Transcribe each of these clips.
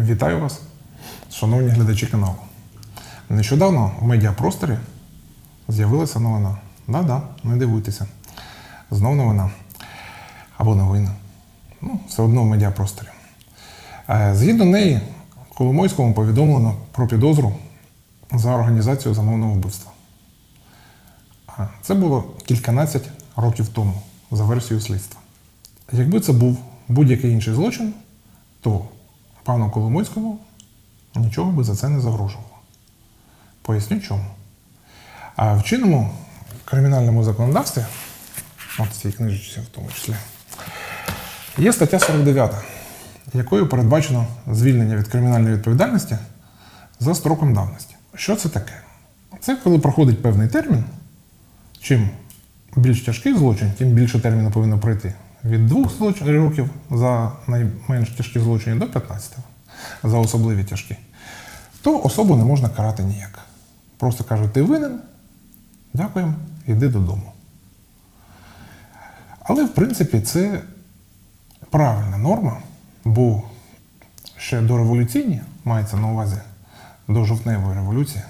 Вітаю вас, шановні глядачі каналу. Нещодавно в медіапросторі з'явилася новина. Да-да, не дивуйтеся. Знов новина. Або новина. Ну, все одно в медіапросторі. Е, Згідно неї, Коломойському повідомлено про підозру за організацію замовного вбивства. Це було кільканадцять років тому, за версією слідства. Якби це був будь-який інший злочин, то пану Коломойському нічого би за це не загрожувало. Поясню чому. А в чинному кримінальному законодавстві, от цій книжечці в тому числі, є стаття 49, якою передбачено звільнення від кримінальної відповідальності за строком давності. Що це таке? Це коли проходить певний термін, чим більш тяжкий злочин, тим більше терміну повинно пройти. Від двох злочин- років за найменш тяжкі злочини до 15 за особливі тяжкі, то особу не можна карати ніяк. Просто кажуть, ти винен, дякуємо, йди додому. Але, в принципі, це правильна норма, бо ще до революційні мається на увазі до жовтневої революції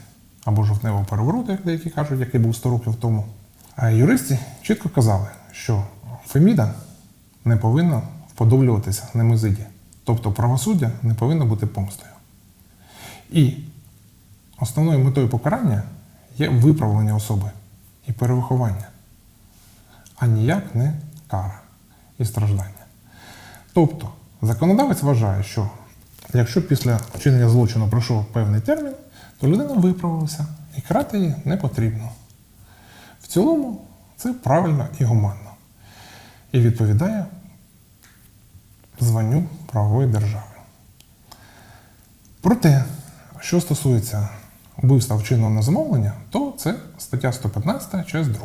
або жовтневого перевороту, як деякі кажуть, який був 100 років тому. А юристи чітко казали, що Феміда не повинна вподоблюватися немезиді. Тобто правосуддя не повинно бути помстою. І основною метою покарання є виправлення особи і перевиховання, а ніяк не кара і страждання. Тобто, законодавець вважає, що якщо після вчинення злочину пройшов певний термін, то людина виправилася і карати її не потрібно. В цілому це правильно і гуманно. І відповідає званню правової держави. Проте, що стосується вбивства вчиненого на замовлення, то це стаття 115 часть 2.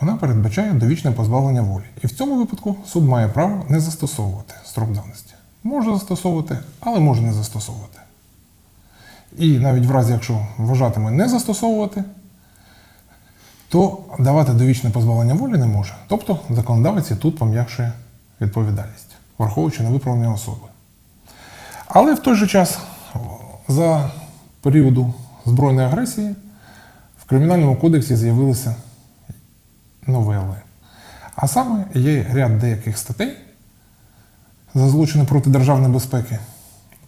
Вона передбачає довічне позбавлення волі. І в цьому випадку суд має право не застосовувати строк давності. Може застосовувати, але може не застосовувати. І навіть в разі, якщо вважатиме не застосовувати, то давати довічне позбавлення волі не може. Тобто законодавець тут пом'якшує відповідальність, враховуючи на виправлення особи. Але в той же час за періоду збройної агресії в Кримінальному кодексі з'явилися новели. А саме є ряд деяких статей за злочини проти державної безпеки,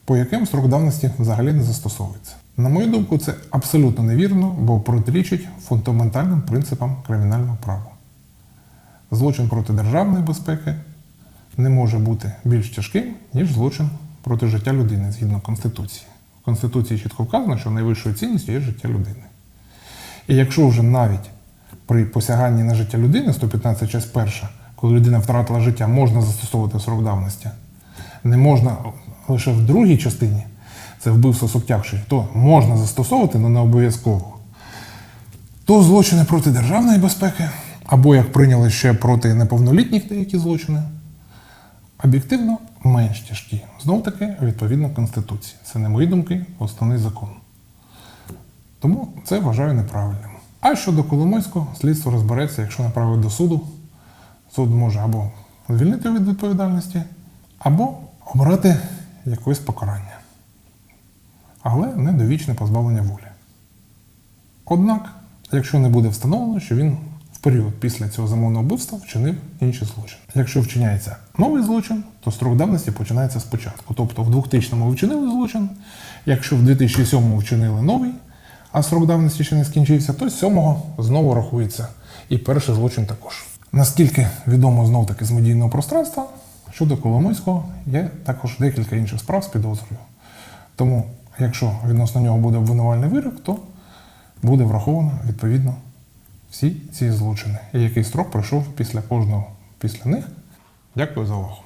по яким строк давності взагалі не застосовується. На мою думку, це абсолютно невірно, бо протирічить фундаментальним принципам кримінального права. Злочин проти державної безпеки не може бути більш тяжким, ніж злочин проти життя людини згідно Конституції. В Конституції чітко вказано, що найвищою цінністю є життя людини. І якщо вже навіть при посяганні на життя людини, 115 часть перша, коли людина втратила життя, можна застосовувати срок давності, не можна лише в другій частині, це вбивство субтягший, то можна застосовувати, але не обов'язково. То злочини проти державної безпеки, або як прийняли ще проти неповнолітніх деякі злочини, об'єктивно менш тяжкі. Знову таки, відповідно Конституції. Це не мої думки, основний закон. Тому це вважаю неправильним. А щодо Коломойського, слідство розбереться, якщо направить до суду, суд може або звільнити від відповідальності, або обрати якесь покарання. Але не довічне позбавлення волі. Однак, якщо не буде встановлено, що він період після цього замовного вбивства вчинив інший злочин. Якщо вчиняється новий злочин, то строк давності починається спочатку. Тобто в 2000-му вчинили злочин, якщо в 2007-му вчинили новий, а срок давності ще не скінчився, то з 7-го знову рахується і перший злочин також. Наскільки відомо знов таки з медійного пространства, щодо Коломойського є також декілька інших справ з підозрою. Тому, якщо відносно нього буде обвинувальний вирок, то буде враховано відповідно всі ці злочини. І який строк пройшов після кожного після них. Дякую за увагу.